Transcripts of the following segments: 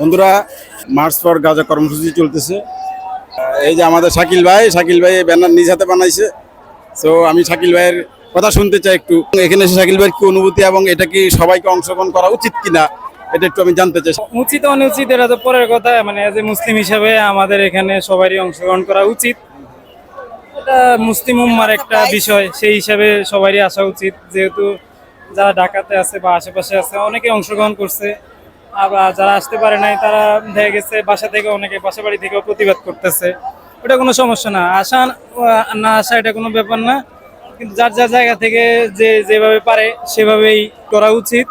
বন্ধুরা, March for Gaza কর্মসূচি চলতেছে। এই যে আমাদের শাকিল ভাই শাকিল ভাই ব্যানার নিজ হাতে বানাইছে। তো আমি শাকিল ভাইয়ের কথা শুনতে চাই একটু। এখানে এসে শাকিল ভাইয়ের কি অনুভূতি এবং এটা কি সবাইকে অংশগ্রহণ করা উচিত কিনা? এটা একটু আমি জানতে চাই। উচিত অনুচিত, এটা তো পরের কথা। মানে এজ এ মুসলিম হিসাবে আমাদের এখানে সবারই অংশগ্রহণ করা উচিত। এটা মুসলিম উম্মার একটা বিষয়, সেই হিসাবে সবারই আসা উচিত। যেহেতু যারা ঢাকাতে আছে বা আশেপাশে আছে, অনেকে অংশগ্রহণ করছে। আবার যারা আসতে পারে নাই, তারা দেখা গেছে বাসা থেকে অনেকে বাসা বাড়ি থেকেও প্রতিবাদ করতেছে। ওটা কোনো সমস্যা না। আসা না আসা এটা কোনো ব্যাপার না। কিন্তু যার যার জায়গা থেকে যে যেভাবে পারে, সেভাবেই করা উচিত।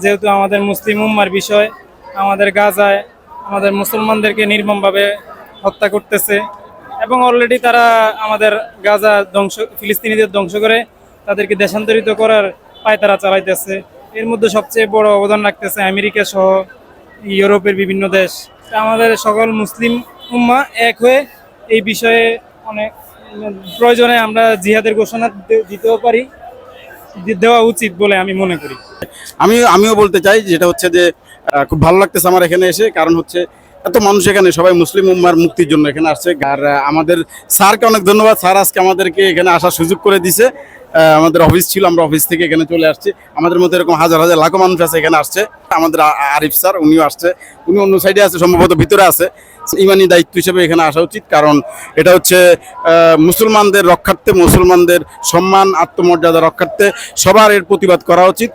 যেহেতু আমাদের মুসলিম উম্মার বিষয়, আমাদের গাজায় আমাদের মুসলমানদেরকে নির্মমভাবে হত্যা করতেছে এবং অলরেডি তারা আমাদের গাজা ধ্বংস, ফিলিস্তিনিদের ধ্বংস করে তাদেরকে দেশান্তরিত করার পায়তারা চালাইতেছে। এর মধ্যে সবচেয়ে বড় অবদান রাখতেছে আমেরিকা সহ ইউরোপের বিভিন্ন দেশ। আমাদের সকল মুসলিম উম্মা এক হয়ে এই বিষয়ে অনেক প্রয়োজনে আমরা জিহাদের ঘোষণা দিতেও পারি। দেওয়া উচিত বলে আমি মনে করি। আমি, আমিও বলতে চাই যেটা হচ্ছে যে খুব ভালো লাগতেছে আমার এখানে এসে, কারণ হচ্ছে এত মানুষ এখানে, সবাই মুসলিম উম্মার মুক্তির জন্য এখানে আসছে। আর আমাদের স্যারকে অনেক ধন্যবাদ। স্যার আজকে আমাদেরকে এখানে আসার সুযোগ করে দিছে। আমাদের অফিস ছিল, আমরা অফিস থেকে এখানে চলে আসছি। আমাদের মধ্যে এরকম হাজার হাজার, লাখো মানুষ আছে এখানে আসছে। আমাদের আরিফ স্যার, উনিও আসছে। উনি অন্য সাইডে আছে, সম্ভবত ভিতরে আছে। ইমানি দায়িত্ব হিসেবে এখানে আসা উচিত, কারণ এটা হচ্ছে মুসলমানদের রক্ষার্থে, মুসলমানদের সম্মান, আত্মমর্যাদা রক্ষার্থে সবার এর প্রতিবাদ করা উচিত।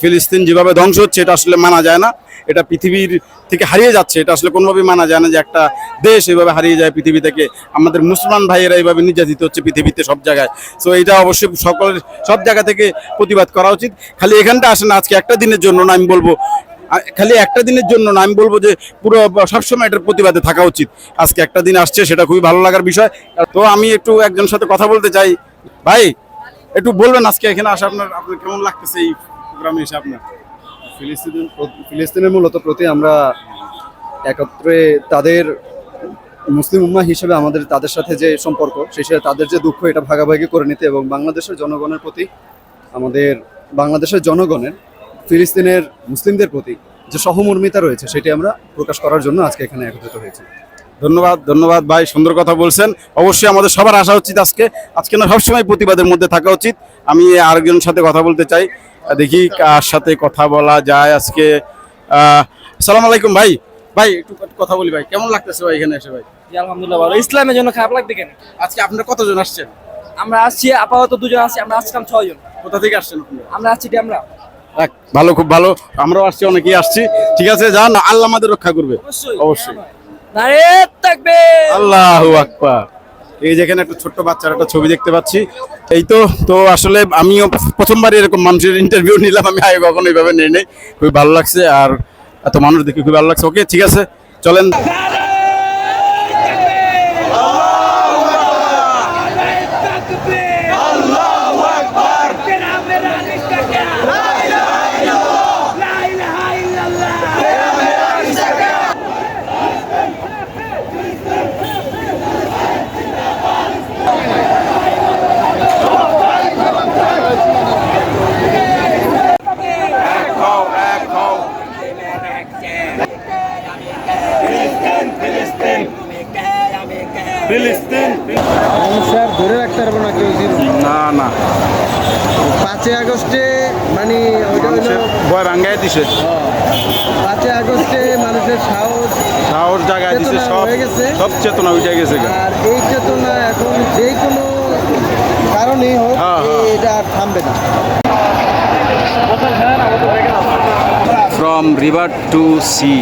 ফিলিস্তিন যেভাবে ধ্বংস হচ্ছে, এটা আসলে মানা যায় না। এটা পৃথিবীর থেকে হারিয়ে যাচ্ছে, এটা আসলে কোনোভাবেই মানা যায় না যে একটা দেশ এভাবে হারিয়ে যায় পৃথিবী থেকে। আমাদের মুসলমান ভাইয়েরা এইভাবে নির্যাতিত হচ্ছে পৃথিবীতে সব জায়গায়। সো এটা অবশ্যই সকলের সব জায়গা থেকে প্রতিবাদ করা উচিত। খালি এখানটা আসে না, আজকে একটা দিনের জন্য না, আমি বলব। খালি একটা দিনের জন্য না, আমি বলব যে পুরো সবসময় এটার প্রতিবাদে থাকা উচিত। আজকে একটা দিন আসছে, সেটা খুবই ভালো লাগার বিষয়। তো আমি একটু একজনের সাথে কথা বলতে চাই। ভাই, একটু বলবেন আজকে এখানে আসা আপনার আপনার কেমন লাগতেছে এই প্রোগ্রামে এসে আপনার? ফিলিস্তিন, ফিলিস্তিনের মূলত প্রতি আমরা একত্রে তাদের মুসলিম উম্মা হিসেবে আমাদের তাদের সাথে যে সম্পর্ক, সেই সাথে তাদের যে দুঃখ, এটা ভাগাভাগি করে নিতে এবং বাংলাদেশের জনগণের প্রতি, আমাদের বাংলাদেশের জনগণের, ফিলিস্তিনের মুসলিমদের প্রতি যে সহমর্মিতা রয়েছে, সেটি আমরা প্রকাশ করার জন্য আজকে এখানে একত্রিত হয়েছি। ধন্যবাদ ধন্যবাদ ভাই, সুন্দর কথা বলছেন। অবশ্যই আমাদের সবার আসা উচিত আজকে। আজকে না, সবসময় প্রতিবাদের মধ্যে থাকা উচিত। আমি আরেকজনের সাথে কথা বলতে চাই। দেখি কার সাথে কথা বলা যায় আজকে। সালাম আলাইকুম ভাই। ভাই একটু কথা বলি ভাই কেমন লাগতেছে ভাই এখানে এসে ভাই? আলহামদুলিল্লাহ ভালো। ইসলামের জন্য খারাপ লাগবে কেন? আজকে আপনারা কতজন আসছেন? আমরা আসছি আপাতত দুজন আসছি আমরা আসছিলাম ছয়জন। কোথা থেকে আসছেন আমরা আসছি আমরা ভালো খুব ভালো। আমরাও আসছি অনেকেই আসছি। ঠিক আছে যান আল্লাহ আমাদের রক্ষা করবে। অবশ্যই। আল্লাহু আকবার। এই যেখানে একটা ছোট্ট বাচ্চার একটা ছবি দেখতে পাচ্ছি। এই তো তো আসলে আমিও প্রথমবার এরকম মানুষের ইন্টারভিউ নিলাম আমি আগে কখনো এইভাবে নিয়ে নেই। খুবই ভালো লাগছে। আর এত মানুষ দেখে খুবই ভালো লাগছে। ওকে ঠিক আছে চলেন। স্যার ধরে রাখতে পারব না কেউ না না। পাঁচই আগস্টে মানে ওইটা হলো ভয় ভাঙ্গাই দিছে। পাঁচই আগস্টে মানুষের সাহস সাহস জায়গায় দিছে সব। সব চেতনা উঠে গেছে। আর এই চেতনা এখন যে কোনো কারণেই হোক হ্যাঁ, হ্যাঁ। এটা আর থামবে না। From river two C